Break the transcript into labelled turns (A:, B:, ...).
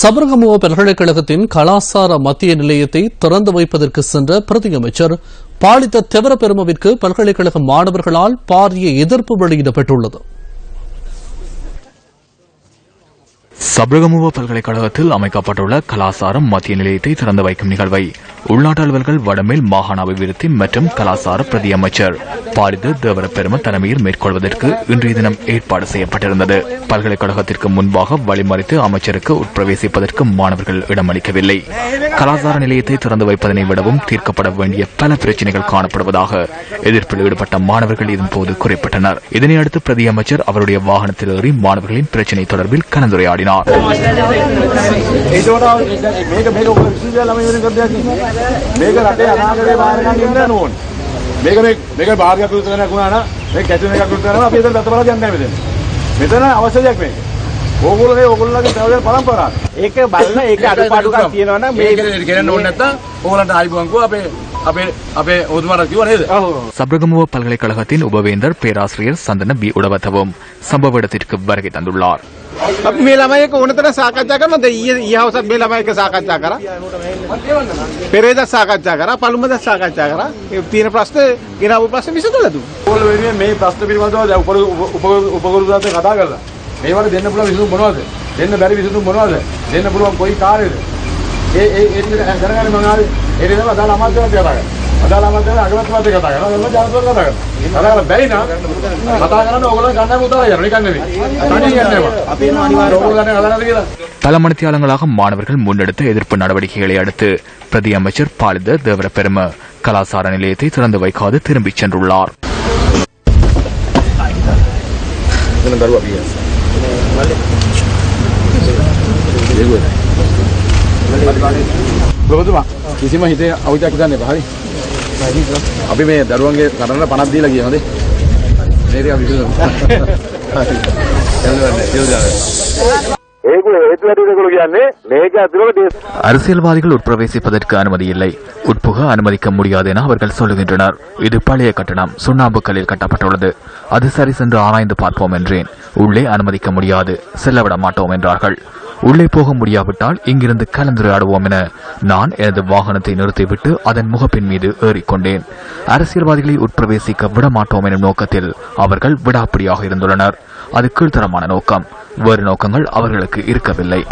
A: சபரகமுவ பல்கலைக்கழகத்தின் கலாசார மத்திய நிலையத்தை திறந்து வைப்பதற்கு சென்ற பிரதியமைச்சர் பாலித்த தெவர பெருமவிற்கு பல்கலைக்கழக மாணவர்களால் பாரிய எதிர்ப்பு வெளியிடப்பட்டுள்ளது.
B: சபரகமுவ பல்கலைக்கழகத்தில் அமைக்கப்பட்டுள்ள கலாசாரம் மத்திய நிலையத்தை திறந்து வைக்கும் நிகழ்வை உள்நாட்டு அலுவல்கள் வடமேல் மாகாண அபிவிருத்தி மற்றும் கலாசார பிரதி அமைச்சர் பாரித தேவர பெரும தலைமையில் மேற்கொள்வதற்கு இன்றைய தினம் ஏற்பாடு செய்யப்பட்டிருந்தது. பல்கலைக்கழகத்திற்கு முன்பாக வழிமறித்து அமைச்சருக்கு உட்பிரவேசிப்பதற்கு மாணவர்கள் இடமளிக்கவில்லை. கலாசார நிலையத்தை திறந்து வைப்பதனை விடவும் தீர்க்கப்பட வேண்டிய பல பிரச்சனைகள் காணப்படுவதாக எதிர்ப்பில் ஈடுபட்ட மாணவர்கள் இதன்போது குறிப்பிட்டனர். இதனையடுத்து பிரதி அமைச்சர் அவருடைய வாகனத்தில் ஏறி மாணவர்களின் பிரச்சினை தொடர்பில் கலந்துரையாடினார்.
C: not. මේක රටේ අනාගතේ බාරගන්න ඉන්න නෝන්. මේක මේ මේක භාර්යාව කෘත කරන ගුණා නම් මේ කැචුන එක කෘත කරනවා අපි එතන දත බලලා යන්නේ නැහැ මෙතන. මෙතන අවශ්‍ය දෙයක් මේක. ඕගොල්ලෝ මේ ඕගොල්ලෝගේ තවද පරම්පරාවක්.
D: ඒක බලන ඒක අඩුපාඩුකම් තියෙනවා නම්
C: මේක ගෙනන්න ඕනේ නැත්තම් ඕගොල්ලන්ට ආයිබුවන් කිව්වා අපේ අපේ අපේ ඔතුමාට කිව්වා නේද?
B: சப்ரகமுவ பல்கலைக்கழகத்தின் உபவேந்தர் பேராசிரியர் சந்தன பி உடவத்தவும் சம்பவ இடத்திற்கு வருகை தந்துள்ளார்
D: අපි මේ ළමයි එක්ක ඕන තරම් සාකච්ඡා කරනවා දැන් ඊයේ ඊයේ හවසත් මේ ළමයි එක්ක සාකච්ඡා කරා පෙරේදා සාකච්ඡා කරා පළුමද සාකච්ඡා කරා ඒ තියෙන ප්‍රශ්න ගෙනාවු ප්‍රශ්න විසඳලා දුන්නා
C: ඕගොල්ලෝ වෙනුවෙන් මේ ප්‍රශ්න පිළිබඳව දැන් උප උප උපකරුදාත් කතා කරලා මේවට දෙන්න පුළුවන් විසඳුම් මොනවද? දෙන්න බැරි විසඳුම් මොනවද? දෙන්න පුළුවන් කොයි කාර්යද? ඒ ඒ ඒ ටික දැනගන්න මම ආවේ ඒ ටික තමයි අදාළ අමාත්‍යවරයාට කතා කරන්නේ. අදාළ අමාත්‍යවරයා අගමැතිතුමාට කතා කරනවා. එන්න ජනතාවට කතා කරනවා. කතා කරලා බැරි නම් කතා කරන්න ඕගොල්ලෝ ගන්න උදාලා යනවා. නිකන් නෙවෙයි. තනියෙන් යන්නේ නැහැ. අපි එනවා අනිවාර්යයෙන්. ඕගොල්ලෝ ගන්න කතා කරලා කියලා.
B: பல மணித்தியாலங்களாக மாணவர்கள் முன்னெடுத்த எதிர்ப்பு நடவடிக்கைகளை அடுத்து பிரதி அமைச்சர் பாலித தேவர பெரும கலாசார நிலையத்தை திறந்து வைக்காது திரும்பிச் சென்றுள்ளார்
C: පිය. ප්‍රබතුමා කිසිම හිතේ අවුජයක් ගන්න එපා හරි. අපි මේ දරුවන්ගේ කරන්න පණක් දීලා හොඳේ. මේක අපි විසඳමු. හරි. එන්න
B: அரசியல்வாதிகள் உட்பிரவேசிப்பதற்கு அனுமதி இல்லை உட்புக அனுமதிக்க முடியாது என அவர்கள் சொல்லுகின்றனர். இது பழைய கட்டணம். சுண்ணாம்புக்கல்லில் கட்டப்பட்டுள்ளது. அது சரி சென்று ஆராய்ந்து பார்ப்போம் என்றேன். உள்ளே அனுமதிக்க முடியாது. செல்லவிட மாட்டோம் என்றார்கள். உள்ளே போக முடியாவிட்டால் இங்கிருந்து கலந்துரையாடுவோம் என நான் எனது வாகனத்தை நிறுத்திவிட்டு அதன் முகப்பின் மீது ஏறிக்கொண்டேன். அரசியல்வாதிகளை உட்பிரவேசிக்க விடமாட்டோம் எனும் நோக்கத்தில் அவர்கள் விடாப்பிடியாக இருந்துள்ளனர். அது கீழ்த்தரமான நோக்கம். வேறு நோக்கங்கள் அவர்களுக்கு இருக்கவில்லை.